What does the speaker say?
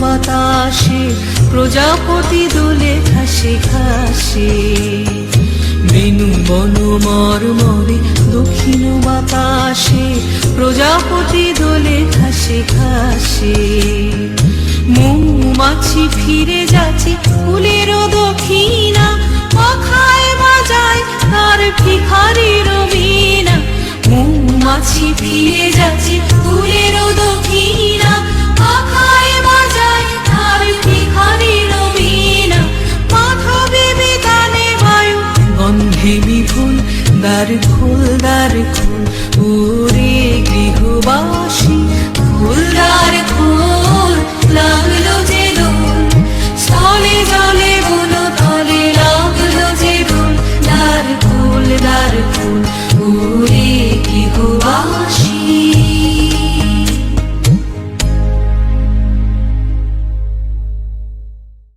বাতাসে, প্রজাপতি দোলে খাসে খাসে বিনু বনু মর মরে দক্ষিণ বাতাসে, প্রজাপতি দোলে খাসে খাসে মৌমাছি ফিরে যাচ্ছে ফুলের দক্ষিণা পাখায় বাজায় তার ভিখারির বীণা মৌমাছি ফিরে যাচ্ছে